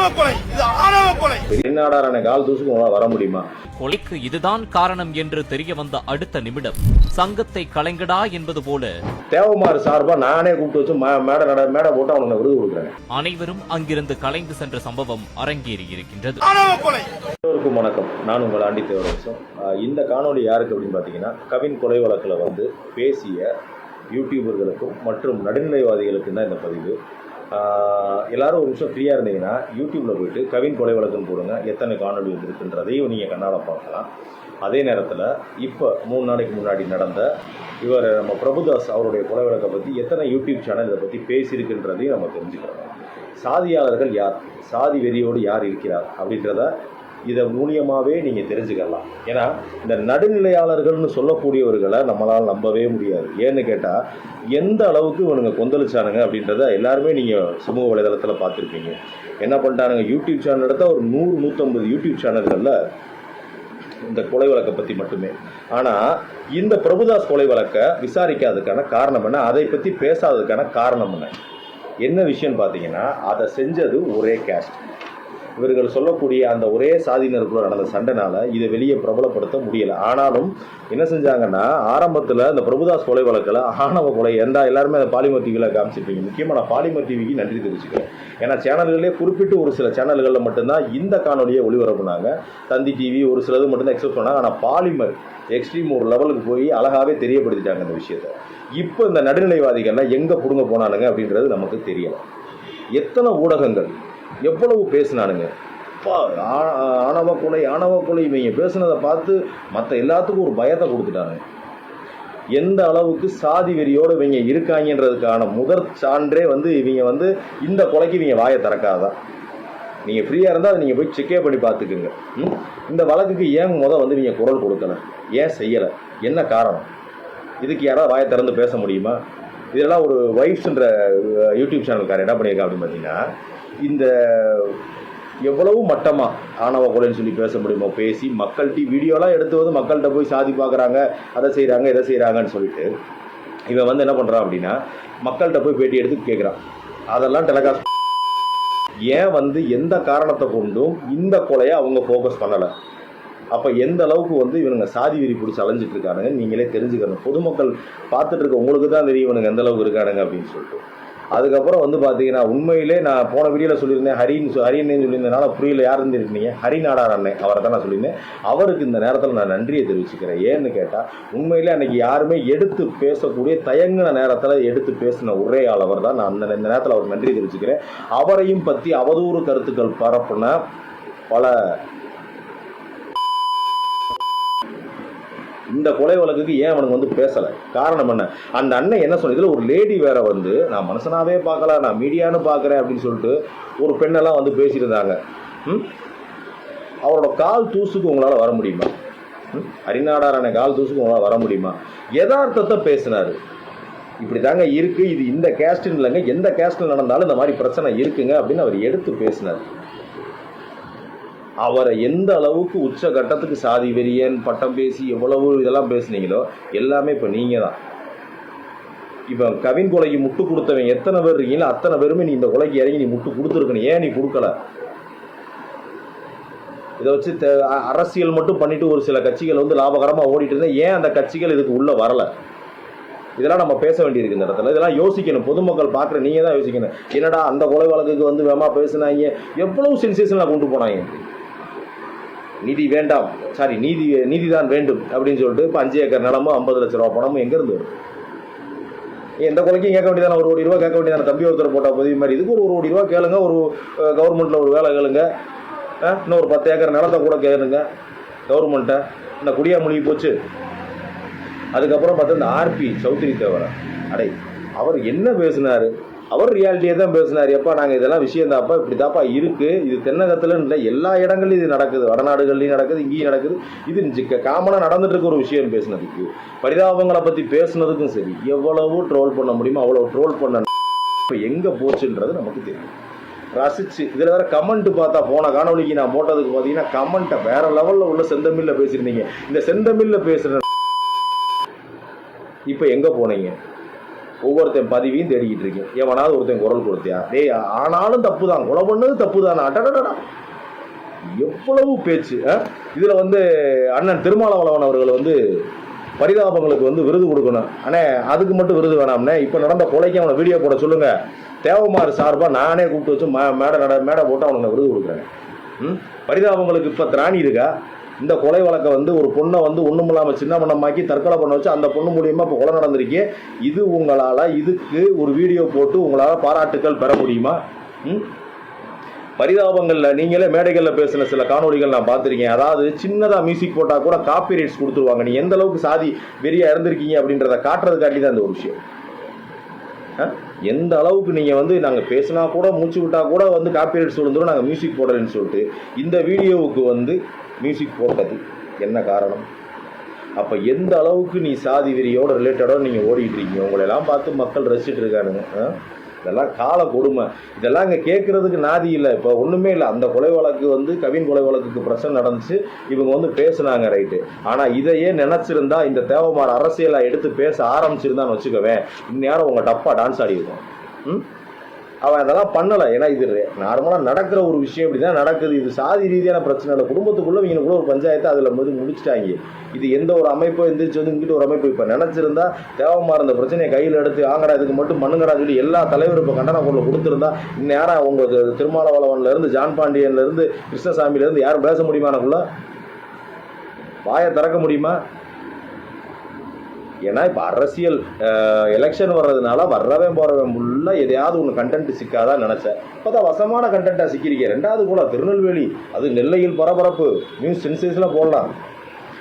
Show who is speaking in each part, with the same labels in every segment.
Speaker 1: ஆணவ கொலை இது ஆணவ கொலை
Speaker 2: வெளிநாடாரான கால் தூசுக்கு உங்களால் வர முடியுமா?
Speaker 3: கொலைக்கு இதுதான் காரணம் என்று தெரிய வந்த அடுத்த நிமிடம். சங்கத்தை கலைங்கடா என்பது போல
Speaker 2: தேவமாறு சார்பா நானே கூப்பிட்டு வச்சு மேடை நட மேடை போட்டு அவனுக்கு விருது கொடுக்குறேன்.
Speaker 3: அனைவரும் அங்கிருந்து கலைந்து சென்ற சம்பவம் அரங்கேறி இருக்கின்றது
Speaker 1: ஆணவ கொலை
Speaker 2: எல்லோருக்கும் வணக்கம். நான் உங்கள் ஆண்டி தேவரசம் இந்த காணொளி யாருக்கு அப்படின்னு பார்த்தீங்கன்னா கவின் கொலை வழக்கில் வந்து பேசிய யூடியூபர்களுக்கும் மற்றும் நடுநிலைவாதிகளுக்கும் தான் இந்த பதிவு. எல்லாரும் ஒரு நிமிஷம் ஃப்ரீயாக இருந்தீங்கன்னா யூடியூப்பில் போயிட்டு கவின் கொலை வழக்குன்னு போடுங்க. எத்தனை காணொளி வந்துருக்குன்றதையும் நீங்கள் கண்ணால் பார்க்கலாம். அதே நேரத்தில் இப்போ மூணு நாளைக்கு முன்னாடி நடந்த இவர் நம்ம பிரபுதாஸ் அவருடைய கொலை வழக்கை பற்றி எத்தனை யூடியூப் சேனல் இதை பற்றி பேசியிருக்குன்றதையும் நம்ம தெரிஞ்சுக்கிறோம். சாதியாளர்கள் யார்? சாதி வெறியோடு யார் இருக்கிறார்? அப்படின்றத இதை மூலியமாகவே நீங்கள் தெரிஞ்சுக்கலாம். ஏன்னா இந்த நடுநிலையாளர்கள்னு சொல்லக்கூடியவர்களை நம்மளால் நம்பவே முடியாது. ஏன்னு கேட்டால் எந்த அளவுக்கு இவனுங்க கொந்தளிச்சானுங்க அப்படின்றத எல்லாருமே நீங்கள் சமூக வலைதளத்தில் பார்த்துருப்பீங்க. என்ன பண்ணிட்டானுங்க யூடியூப் சேனல் எடுத்தால் ஒரு நூறு நூற்றம்பது யூடியூப் சேனல்களில் இந்த கொலை வழக்கை பற்றி மட்டுமே. ஆனால் இந்த பிரபுதாஸ் கொலை வழக்கை விசாரிக்காததுக்கான காரணம் என்ன? அதை பற்றி பேசாததுக்கான காரணம் என்ன? என்ன விஷயம் பார்த்தீங்கன்னா அதை செஞ்சது ஒரே கேஸ்ட் இவர்கள் சொல்லக்கூடிய அந்த ஒரே சாதியினருக்குள்ள நடந்த சண்டைனால இதை வெளியே பிரபலப்படுத்த முடியல. ஆனாலும் என்ன செஞ்சாங்கன்னா ஆரம்பத்தில் இந்த பிரபுதாஸ் கொலை வழக்கில் ஆணவ கொலை எந்த எல்லாருமே அந்த பாலிமர் டிவியில் காமிச்சிருப்பீங்க. முக்கியமாக நான் பாலிமர் டிவிக்கு நன்றி தெரிவிச்சுக்கிறேன். ஏன்னா சேனல்களே குறிப்பிட்டு ஒரு சில சேனல்களில் மட்டும்தான் இந்த காணொலியை ஒளிபரப்புனாங்க. தந்தி டிவி ஒரு சிலது மட்டும்தான் எக்ஸ்பெக்ட் பண்ணாங்க. ஆனால் பாலிமர் எக்ஸ்ட்ரீம் ஒரு லெவலுக்கு போய் அழகாகவே தெரியப்படுத்திட்டாங்க இந்த விஷயத்தை. இப்போ இந்த நடுநிலைவாதிகள்லாம் எங்கே பிடுங்க போனானுங்க அப்படின்றது நமக்கு தெரியலை. எத்தனை ஊடகங்கள் எவ்வளவு பேசினானுங்க? அப்பா, ஆ- ஆணவ கொலை ஆணவ கொலை இவங்க பேசுனதை பார்த்து மற்ற எல்லாத்துக்கும் ஒரு பயத்தை கொடுத்துட்டானுங்க. எந்த அளவுக்கு சாதி வெறியோடு இவங்க இருக்காங்கன்றதுக்கான முதற் சான்றே வந்து இவங்க வந்து இந்த கொலைக்கு இவங்க வாயை திறக்காதான் நீங்கள் ஃப்ரீயாக இருந்தால் அதை நீங்கள் போய் செக்கே பண்ணி பார்த்துக்குங்க. இந்த வழக்குக்கு ஏன் முதல் வந்து நீங்கள் குரல் கொடுக்கல? ஏன் செய்யலை? என்ன காரணம்? இதுக்கு யாராவது வாயை திறந்து பேச முடியுமா? இதெல்லாம் ஒரு வைஃப்ஸ்ன்ற யூடியூப் சேனல்காரர் என்ன பண்ணியிருக்கா அப்படின்னு பார்த்தீங்கன்னா இந்த எவ்வளவு மட்டமாக ஆணவ கொலைன்னு சொல்லி பேச முடியுமோ பேசி மக்கள்கிட்ட வீடியோலாம் எடுத்து வந்து மக்கள்கிட்ட போய் சாதி பார்க்குறாங்க அதை செய்கிறாங்க இதை செய்கிறாங்கன்னு சொல்லிட்டு இவன் வந்து என்ன பண்ணுறான் அப்படின்னா மக்கள்கிட்ட போய் பேட்டி எடுத்து கேட்குறான் அதெல்லாம் டெலகாஸ்ட் ஏன் வந்து எந்த காரணத்தை கொண்டும் இந்த கொலையை அவங்க ஃபோக்கஸ் பண்ணலை? அப்போ எந்த அளவுக்கு வந்து இவனுங்க சாதி வெறி பிடிச்சி அலைஞ்சிட்டு இருக்கானுங்க நீங்களே தெரிஞ்சுக்கணும். பொதுமக்கள் பார்த்துட்டு இருக்க உங்களுக்கு தான் தெரியும் இவனுங்க எந்த அளவுக்கு இருக்கானுங்க அப்படின்னு சொல்லிட்டு. அதுக்கப்புறம் வந்து பார்த்தீங்கன்னா உண்மையிலே நான் போன வீடியோவில் சொல்லியிருந்தேன் ஹரின்னு சொ- ஹரின்னு சொல்லியிருந்தனால புரியல யார் இருக்கீங்க? ஹரி நாடார் அண்ணன் அவரை தான் நான் சொல்லியிருந்தேன். அவருக்கு இந்த நேரத்தில் நான் நன்றியை தெரிவிச்சுக்கிறேன். ஏன்னு கேட்டால் உண்மையிலே அன்னைக்கு யாருமே எடுத்து பேசக்கூடிய தயங்கின நேரத்தில் எடுத்து பேசின ஒரே ஆள் அவர் தான். நான் அந்த இந்த நேரத்தில் அவருக்கு நன்றி தெரிவிச்சுக்கிறேன். அவரையும் பற்றி அவதூறு கருத்துக்கள் பரப்புன பல இந்த கொலை வழக்குக்கு ஏன் அவனுக்கு வந்து பேசலை? காரணம் என்ன? அந்த அண்ணன் என்ன சொன்ன இதில் ஒரு லேடி வேற வந்து நான் மனுஷனாவே பார்க்கல நான் மீடியான்னு பார்க்குறேன் அப்படின்னு சொல்லிட்டு ஒரு பெண்ணெல்லாம் வந்து பேசியிருந்தாங்க ம்? அவரோட கால் தூசுக்கு உங்களால் வர முடியுமா? ம்? கால் தூசுக்கு உங்களால் வர முடியுமா? யதார்த்தத்தை பேசினார். இப்படி தாங்க இருக்கு. இது இந்த கேஸ்டின் இல்லைங்க எந்த கேஸ்டில் நடந்தாலும் இந்த மாதிரி பிரச்சனை இருக்குங்க அப்படின்னு அவர் எடுத்து பேசினார். அவரை எந்த அளவுக்கு உச்ச கட்டத்துக்கு சாதி வெறியன் பட்டம் பேசி எவ்வளவு இதெல்லாம் பேசுனீங்களோ எல்லாமே இப்போ நீங்கள் தான் இப்போ கவின் கொலைக்கு முட்டு கொடுத்தவன் எத்தனை பேர் இருக்கீங்களோ அத்தனை பேருமே நீ இந்த கொலைக்கு இறங்கி நீ முட்டு கொடுத்துருக்கணும். ஏன் நீ கொடுக்கல? இதை வச்சு அரசியல் மட்டும் பண்ணிட்டு ஒரு சில கட்சிகள் வந்து லாபகரமாக ஓடிட்டு இருந்தேன் ஏன் அந்த கட்சிகள் இதுக்கு உள்ளே வரலை? இதெல்லாம் நம்ம பேச வேண்டியிருக்கு இந்த இடத்துல. இதெல்லாம் யோசிக்கணும். பொதுமக்கள் பார்க்குற நீங்கள் தான் யோசிக்கணும். என்னடா அந்த கொலை வழக்குக்கு வந்து வேமா பேசுனாங்க? எவ்வளவு சென்சேஷனாக கொண்டு போனாங்க? நிதி வேண்டாம். சாரி நீதி தான் வேண்டும் அப்படின்னு சொல்லிட்டு இப்போ அஞ்சு ஏக்கர் நிலமும் ஐம்பது லட்ச ரூபா பணமும் எங்கேருந்து வரும்? எந்த கொலைக்கும் கேட்க வேண்டியதான? ஒரு கோடி ரூபா கேட்க வேண்டியதான? தம்பி ஒருத்தர் போட்டால் பதிவு மாதிரி. இதுக்கு ஒரு ஒரு கோடி ரூபா கேளுங்க ஒரு கவர்மெண்ட்டில் ஒரு வேலை கேளுங்க. இன்னும் ஒரு பத்து ஏக்கர் நிலத்தை கூட கேளுங்க. கவர்மெண்ட்டை இந்த குடியா மொழி போச்சு. அதுக்கப்புறம் பார்த்தா இந்த ஆர்பி சௌத்ரி தேவரா அடை அவர் என்ன பேசினாரு? அவர் ரியாலிட்டியை தான் பேசினார். எப்பா நாங்கள் இதெல்லாம் விஷயம் தாப்பா இப்படி தாப்பா இருக்குது இது தென்னகத்தில் இல்லை எல்லா இடங்கள்லையும் இது நடக்குது. வடநாடுகள்லையும் நடக்குது இங்கேயும் நடக்குது. இது காமனாக நடந்துட்டு இருக்க ஒரு விஷயம் பேசுனதுக்கு பரிதாபங்களை பற்றி பேசுனதுக்கும் சரி எவ்வளவு ட்ரோல் பண்ண முடியுமோ அவ்வளோ ட்ரோல் பண்ண இப்போ எங்கே போச்சுன்றது நமக்கு தெரியும். ரசிச்சு இதில் வேற கமெண்ட் பார்த்தா போன காணொலிக்கு நான் போட்டதுக்கு பார்த்தீங்கன்னா கமெண்ட்டை வேற லெவலில் உள்ள செந்தமில்ல பேசியிருந்தீங்க. இந்த செந்தமில்ல பேசுகிற இப்போ எங்கே போனீங்க? ஒவ்வொருத்தன் பதிவையும் தேடிக்கிட்டு இருக்கேன். எவனாவது ஒருத்தன் குரல் கொடுத்தியா? டேய் ஆனாலும் தப்பு தான் கொலை பண்ணது தப்பு தான் எவ்வளவு பேச்சு இதில் வந்து அண்ணன் திருமாவளவன் அவர்கள் வந்து பரிதாபங்களுக்கு வந்து விருது கொடுக்கணும். அண்ணே அதுக்கு மட்டும் விருது வேணாம்னே. இப்போ நடந்த கொலைக்கு அவனை வீடியோ போட சொல்லுங்க. தேவமாறு சார்பாக நானே கூப்பிட்டு வச்சு மே மேடை நட மேடை போட்டு அவனுக்கு விருது கொடுக்குறேன். ம்? பரிதாபங்களுக்கு இப்போ திராணி இருக்கா? இந்த கொலை வழக்கை வந்து ஒரு பொண்ணை வந்து ஒன்றும் இல்லாமல் சின்ன பண்ணமாக்கி தற்கொலை பண்ண வச்சு அந்த பொண்ணு மூலியமாக இப்போ கொலை நடந்திருக்கு. இது உங்களால் இதுக்கு ஒரு வீடியோ போட்டு உங்களால் பாராட்டுக்கள் பெற முடியுமா? ம்? பரிதாபங்களில் நீங்களே மேடைகளில் பேசின சில காணொளிகள் நான் பார்த்துருக்கேன். அதாவது சின்னதாக மியூசிக் போட்டால் கூட காப்பி ரைட்ஸ் கொடுத்துருவாங்க. நீ எந்த அளவுக்கு சாதி வெறியாக இருந்திருக்கீங்க அப்படின்றத காட்டுறதுக்காண்டி தான் இந்த ஒரு விஷயம். எந்த அளவுக்கு நீங்கள் வந்து நாங்கள் பேசினா கூட மூச்சு விட்டால் கூட வந்து காப்பிரைட் ரைட்ஸ் நாங்கள் மியூசிக் போடுறேன்னு சொல்லிட்டு இந்த வீடியோவுக்கு வந்து மியூசிக் போட்டது என்ன காரணம்? அப்போ எந்த அளவுக்கு நீ சாதி வெறியோட ரிலேட்டடோட நீங்கள் ஓடிட்டு இருக்கீங்க? உங்களெல்லாம் பார்த்து மக்கள் ரசிச்சுட்டு இருக்கானுங்க இதெல்லாம் கால கொடுமை. இதெல்லாம் இங்கே கேட்குறதுக்கு நாதி இல்லை. இப்போ ஒன்றுமே இல்லை. அந்த கொலை வழக்கு வந்து கவின் கொலை வழக்குக்கு பிரச்சனை நடந்துச்சு. இவங்க வந்து பேசுனாங்க ரைட்டு. ஆனால் இதையே நினச்சிருந்தா இந்த தேவமார் அரசியலை எடுத்து பேச ஆரம்பிச்சிருந்தான்னு வச்சுக்கவேன். இந்நேரம் உங்கள் டப்பா டான்ஸ் ஆடி இருக்கும் ம்? அவன் அதெல்லாம் பண்ணலை. ஏன்னா இது நார்மலாக நடக்கிற ஒரு விஷயம் இப்படி தான் நடக்குது. இது சாதி ரீதியான பிரச்சனை இல்லை. குடும்பத்துக்குள்ளே இவங்களுக்குள்ள ஒரு பஞ்சாயத்தை அதில் வந்து முடிச்சிட்டாங்க. இது எந்த ஒரு அமைப்போ எந்திரிச்சு வந்து இங்கிட்ட ஒரு அமைப்பு இப்போ நினச்சிருந்தா தேவமாக இந்த பிரச்சனையை கையில் எடுத்து ஆங்கடா இதுக்கு மட்டும் மண்ணுங்கடா சொல்லி எல்லா தலைவரும் இப்போ கண்டன குரல் கொடுத்துருந்தா இந்நேரம் உங்களுக்கு திருமால வளவன்லேருந்து ஜான் பாண்டியன்லேருந்து கிருஷ்ணசாமியிலேருந்து யாரும் பேச முடியுமானக்குள்ள வாயை திறக்க முடியுமா? ஏன்னா இப்போ அரசியல் எலெக்ஷன் வர்றதுனால வர்றவன் போகிறவன் ஃபுல்லாக எதையாவது ஒன்று கண்டென்ட் சிக்காதான் நினச்சேன். இப்போ தான் வசமான கண்டென்ட்டாக சிக்கிருக்கேன் ரெண்டாவது கூட திருநெல்வேலி அது நெல்லையில் பரபரப்பு. நியூஸ் சென்சேஷனில் போடலாம்.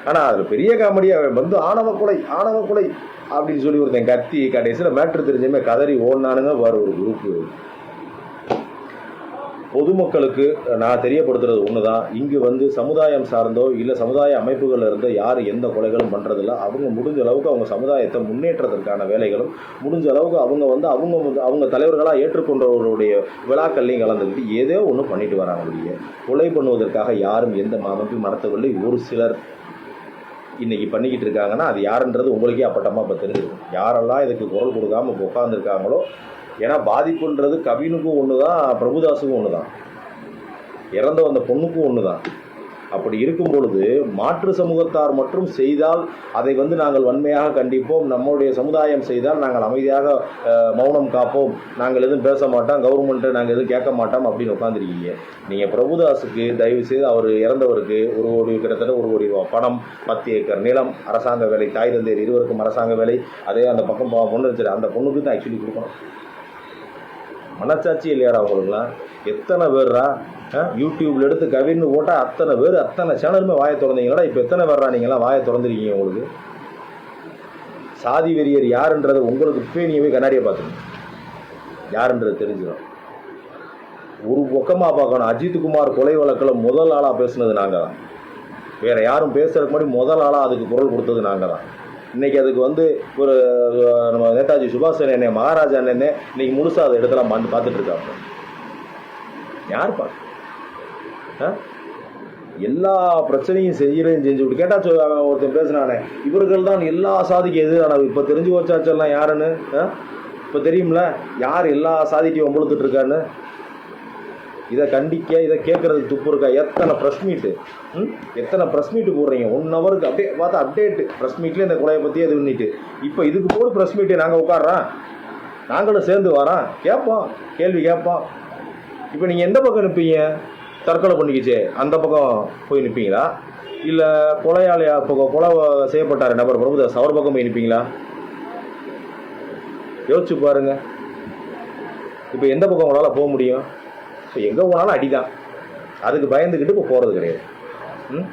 Speaker 2: ஆனால் அதில் பெரிய காமெடியாக வந்து ஆணவ கொலை ஆணவ கொலை அப்படின்னு சொல்லி ஒருத்தன் கத்தி கடைசியில் மேட்ரு தெரிஞ்சுமே கதறி ஓடினானுங்க வேறு ஒரு குரூப்பு பொதுமக்களுக்கு நான் தெரியப்படுத்துறது ஒன்று தான் இங்கு வந்து சமுதாயம் சார்ந்தோ இல்லை சமுதாய அமைப்புகளில் இருந்தோ யார் எந்த கொலைகளும் பண்ணுறதில்ல அவங்க முடிஞ்ச அளவுக்கு அவங்க சமுதாயத்தை முன்னேற்றத்திற்கான வேலைகளும் முடிஞ்ச அளவுக்கு அவங்க வந்து அவங்க அவங்க தலைவர்களாக ஏற்றுக்கொண்டவர்களுடைய விழாக்கள்லையும் கலந்துக்கிட்டு ஏதோ ஒன்று பண்ணிட்டு வராங்க ஒழிய. கொலை பண்ணுவதற்காக யாரும் எந்த அமைப்பையும் நடத்தவில்லை. ஒரு சிலர் இன்றைக்கி பண்ணிக்கிட்டு இருக்காங்கன்னா அது யாருன்றது உங்களுக்கே அப்பட்டமாக இப்போ தெரிஞ்சிருக்கும். யாரெல்லாம் இதுக்கு குரல் கொடுக்காம உட்காந்துருக்காங்களோ ஏன்னா பாதிப்புன்றது கவினுக்கும் ஒன்று தான் பிரபுதாஸுக்கும் ஒன்று தான் இறந்த வந்த பொண்ணுக்கும் ஒன்று தான் அப்படி இருக்கும் பொழுது மாற்று சமூகத்தார் மட்டும் செய்தால் அதை வந்து நாங்கள் வன்மையாக கண்டிப்போம். நம்முடைய சமுதாயம் செய்தால் நாங்கள் அமைதியாக மௌனம் காப்போம். நாங்கள் எதுவும் பேச மாட்டோம் கவர்மெண்ட்டை நாங்கள் எதுவும் கேட்க மாட்டோம் அப்படின்னு உட்காந்துருக்கீங்க நீங்கள் பிரபுதாஸுக்கு தயவு செய்து அவர் இறந்தவருக்கு ஒரு கோடி கிட்டத்தட்ட ஒரு கோடி ரூபா பணம் பத்து ஏக்கர் நிலம் அரசாங்க வேலை தாய் தந்தையர் இருவருக்கும் அரசாங்க வேலை அதே அந்த பக்கம் பொண்ணு அந்த பொண்ணுக்கு தான் ஆக்சுவலி கொடுக்கணும். மனச்சாட்சி இல்லையாடா அவங்களுக்குலாம்? எத்தனை பேர்ரா? யூடியூப்ல எடுத்து கவின்னு போட்டால் அத்தனை பேர் அத்தனை சேனலுமே வாயை திறந்தீங்களா இப்போ எத்தனை பேர்ரா நீங்களாம் வாயை திறந்துருக்கீங்க உங்களுக்கு? சாதி வெறியர் யாருன்றது உங்களுக்கு இப்போ நீங்கள் போய் கண்ணாடியை பார்த்துக்கணும். யாருன்றது தெரிஞ்சிடும். ஒரு பக்கமாக பார்க்கணும். அஜித்குமார் கொலை வழக்கில் முதல் ஆளாக பேசுனது நாங்கள் தான் வேறு யாரும் பேசுறதுக்கு முன்னாடி முதல் ஆளாக அதுக்கு குரல் கொடுத்தது நாங்கள் தான் இன்னைக்கு அதுக்கு வந்து ஒரு நம்ம நேதாஜி சுபாஷ் அண்ணே மகாராஜா அண்ணே இன்னைக்கு முழுசா அதை இடத்துல வந்து பார்த்துட்டு இருக்காங்க யார் பார்க்க ஆ? எல்லா பிரச்சனையும் செய்யறதையும் செஞ்சு விட்டு கேட்டா ஒருத்தன் பேசுனானே இவர்கள் தான் எல்லா சாதிக்கு எதிரானது இப்போ தெரிஞ்சு வச்சாச்செல்லாம் யாருன்னு ஆ? இப்போ தெரியும்ல யார் எல்லா சாதிக்கையும் ஒம்பளுத்துட்டு இருக்கான்னு இதை கண்டிக்க இதை கேட்குறது துப்பு இருக்கா எத்தனை ப்ரெஸ் மீட்டு ம்? எத்தனை ப்ரெஸ் மீட்டு போடுறீங்க? ஒன் ஹவருக்கு அப்படியே பார்த்தா அப்டேட்டு ப்ரெஸ் மீட்லேயே இந்த கொலையை பற்றி இது பண்ணிட்டு. இப்போ இதுக்கு போடு ப்ரெஸ் மீட்டு நாங்கள் உட்காடுறோம் நாங்களும் சேர்ந்து வரோம். கேட்போம். கேள்வி கேட்போம். இப்போ நீங்கள் எந்த பக்கம் நிற்பீங்க தற்கொலை பண்ணிக்கிச்சே. அந்த பக்கம் போய் நிற்பீங்களா இல்லை கொலையாளியா பக்கம் கொலை செய்யப்பட்டார் நபர் பிரபுதாஸ் அவர் பக்கம் போய் நிற்பீங்களா யோசிச்சு பாருங்கள் இப்போ எந்த பக்கம் உங்களால் போக முடியும்? இப்போ எங்கே போனாலும் அடிதான். அதுக்கு பயந்துக்கிட்டு இப்போ போகிறது கிடையாது. ம்?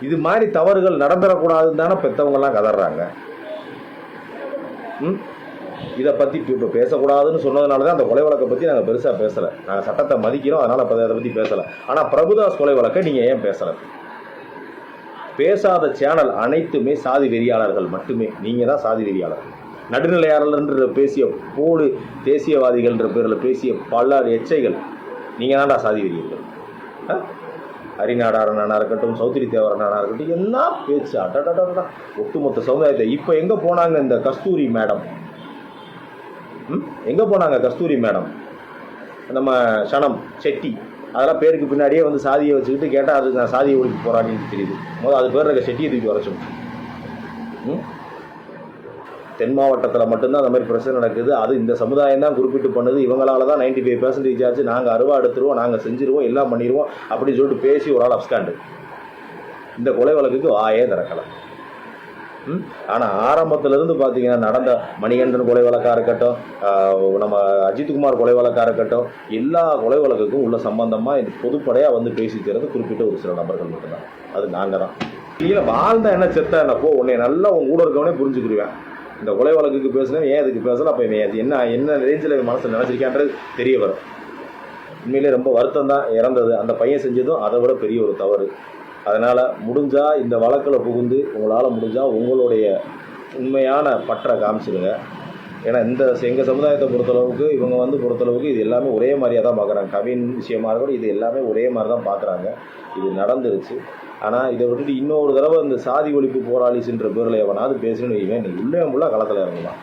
Speaker 2: இது மாதிரி தவறுகள் நடந்துடக்கூடாதுன்னு தானே பெற்றவங்கெல்லாம் கதறாங்க. ம்? இதை பற்றி இப்போ பேசக்கூடாதுன்னு சொன்னதுனால தான் அந்த கொலை வழக்கை பற்றி நாங்கள் பெருசாக பேசலை. நாங்கள் சட்டத்தை மதிக்கிறோம் அதனால் இப்போ அதை பற்றி பேசலை. ஆனால் பிரபுதாஸ் கொலை வழக்கை நீங்கள் ஏன் பேசலை? பேசாத சேனல் அனைத்துமே சாதி வெறியாளர்கள் மட்டுமே. நீங்கள் தான் சாதி வெறியாளர்கள். நடுநிலையாளர்ன்ற பேசிய போடு தேசியவாதிகள்ன்ற பேரில் பேசிய பல எச்சைகள் நீங்கள் தான்டா சாதி வெறியர்கள். ஆ? ஹரிநாடாரனாக இருக்கட்டும் சௌத்திரி தேவரனாக இருக்கட்டும் என்ன பேச்சு? அடடடடா ஒட்டுமொத்த சமுதாயத்தை இப்போ எங்கே போனாங்க இந்த கஸ்தூரி மேடம்? ம்? எங்கே போனாங்க கஸ்தூரி மேடம்? நம்ம சனம் செட்டி அதெல்லாம் பேருக்கு பின்னாடியே வந்து சாதியை வச்சுக்கிட்டு கேட்டால் அது நான் சாதியை ஒழிக்க போராடின்னு தெரியுது. முதல்ல அது பேர் இருக்க செட்டியை தூக்கி வரைச்சோம் ம்? தென் மாவட்டத்தில் மட்டும்தான் அந்த மாதிரி பிரச்சனை நடக்குது. அது இந்த சமுதாயம் தான் குறிப்பிட்டு பண்ணுது. இவங்களால தான் நைன்டி ஃபைவ் பர்சன்டேஜ் ஆச்சு. நாங்கள் அருவா எடுத்துருவோம் நாங்கள் செஞ்சிருவோம் எல்லாம் பண்ணிடுவோம் அப்படின்னு சொல்லிட்டு பேசி ஒரு ஆள் அப்ஸ்காண்டு இந்த கொலை வழக்குக்கு வாயே திறக்கலாம் ம்? ஆனால் ஆரம்பத்திலேருந்து பார்த்தீங்கன்னா நடந்த மணிகண்டன் கொலை வழக்காக இருக்கட்டும் நம்ம அஜித்குமார் கொலை வழக்காக இருக்கட்டும் எல்லா கொலை வழக்குக்கும் உள்ள சம்பந்தமாக இது பொதுப்படையாக வந்து பேசி தரது குறிப்பிட்ட ஒரு சில நபர்கள் மட்டும்தான். அது நாங்கள் தான் கீழே வாழ்ந்த என்ன செத்த என்ன? போ உன்னை நல்லா உன் கூட இருக்கவனே புரிஞ்சுக்கிடுவேன். இந்த கொலை வழக்குக்கு பேசுனேன் ஏன் இதுக்கு பேசணும் அப்போ இவன் அது என்ன என்ன ரேஞ்சில் மனசில் நினச்சிருக்கான்றது தெரிய வரும். உண்மையிலே ரொம்ப வருத்தம் தான் இறந்தது. அந்த பையன் செஞ்சதும் அதை விட பெரிய ஒரு தவறு. அதனால் முடிஞ்சால் இந்த வழக்கில் புகுந்து உங்களால் முடிஞ்சால் உங்களுடைய உண்மையான பற்றை காமிச்சிடுங்க ஏன்னா இந்த எங்கள் சமுதாயத்தை பொறுத்தளவுக்கு இவங்க வந்து பொறுத்தளவுக்கு இது எல்லாமே ஒரே மாதிரியாக தான் பார்க்குறாங்க கவின் விஷயமா இருக்கட்டும் இது எல்லாமே ஒரே மாதிரி தான் பார்க்குறாங்க இது நடந்துருச்சு. ஆனால் இதை விட்டுட்டு இன்னொரு தடவை இந்த சாதி ஒழிப்பு போராளிஸ்ன்ற பேரில் எவனாவது பேசுன்னு வைவேன் நீ உள்ளே ஃபுல்லாக களத்தில் இறங்கலாம்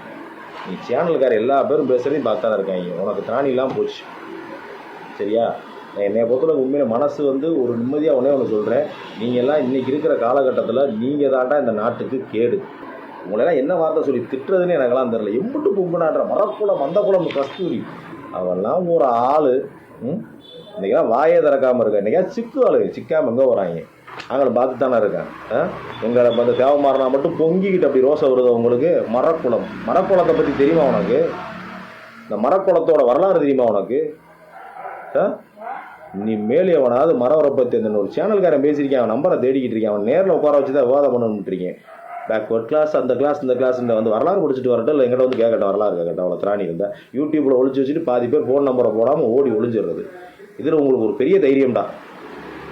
Speaker 2: நீ சேனலுக்கார எல்லா பேரும் பேசுகிறதையும் பார்த்து தான் இருக்காங்க. உனக்கு திராணி இல்லாமல் போச்சு. சரியா? நான் என்னை பொறுத்தளவுக்கு உண்மையில மனசு வந்து ஒரு நிம்மதியாக உடனே ஒன்று சொல்கிறேன் நீங்கள் எல்லாம் இன்றைக்கி இருக்கிற காலகட்டத்தில் நீங்கள் தாண்டா இந்த நாட்டுக்கு கேடு. உங்களெல்லாம் என்ன வார்த்தை சொல்லி திட்டுறதுன்னு எனக்கெல்லாம் தெரில எம்பிட்டு பொம்புனான்ற மரக்குளம் அந்த குளம் கஸ்தூரி. அவெல்லாம் ஒரு ஆள் ம்? இன்றைக்கெல்லாம் வாயை திறக்காமல் இருக்க. இன்றைக்கா சிக்கு ஆளு சிக்காமல் எங்கே வராங்க. அவங்கள பார்த்து தானே இருக்கேன் ஆ? எங்களை பார்த்து தேவமாறனா மட்டும் பொங்கிக்கிட்டு அப்படி ரோசை வருது உங்களுக்கு? மரக்குளம். மரக்குளத்தை பற்றி தெரியுமா உனக்கு? இந்த மரக்குளத்தோட வரலாறு தெரியுமா உனக்கு? ஆ? நீ மேலே அவனாவது மரவரை பற்றி அந்த ஒரு சேனல்காரன் பேசியிருக்கேன் அவன் நம்பரை தேடிக்கிட்டு இருக்கேன் அவன் நேரில் உட்கார வச்சு தான் விவாதம் பண்ணணும்னு இருக்கேன் பேக்வர்ட் கிளாஸ் அந்த கிளாஸ் இந்த கிளாஸ் இந்த வந்து வரலாறு படிச்சுட்டு வரட்டும் இல்லை எங்கிட்ட வந்து கேட்கட்டும் வரலாறு கேட்கட்டும் அவ்வளோ திராணி இருந்தால் யூடியூப்பில் ஒழிச்சு வச்சுட்டு பாதி பேர் ஃபோன் நம்பரை போடாமல் ஓடி ஒழிஞ்சிடுறது இதில் உங்களுக்கு ஒரு பெரிய தைரியம்டா.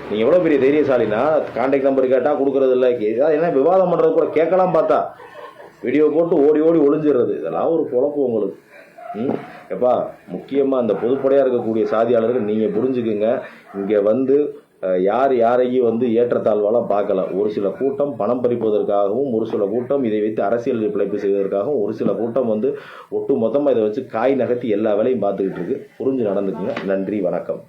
Speaker 2: நீங்கள் எவ்வளோ பெரிய தைரியசாலினா கான்டாக்ட் நம்பர் கேட்டால் கொடுக்குறது இல்லை ஏதாவது என்ன விவாதம் பண்ணுறது கூட கேட்கலாம் பார்த்தா. வீடியோ போட்டு ஓடி ஓடி ஒளிஞ்சிடுறது. இதெல்லாம் ஒரு குழப்பம் உங்களுக்கு. ம்? எப்பா முக்கியமாக அந்த பொதுப்படையாக இருக்கக்கூடிய சாதியாளர்கள் நீங்கள் புரிஞ்சுக்குங்க. இங்கே வந்து யார் யாரையும் வந்து ஏற்றத்தாழ்வாலாம் பார்க்கல. ஒரு சில கூட்டம் பணம் பறிப்பதற்காகவும் ஒரு சில கூட்டம் இதை வைத்து அரசியல் பிழைப்பு செய்வதற்காகவும் ஒரு சில கூட்டம் வந்து ஒட்டு மொத்தமாக இதை வச்சு காய் நகர்த்தி எல்லா வேலையும் பார்த்துக்கிட்டு இருக்கு. புரிஞ்சு நடந்துக்குங்க. நன்றி வணக்கம்.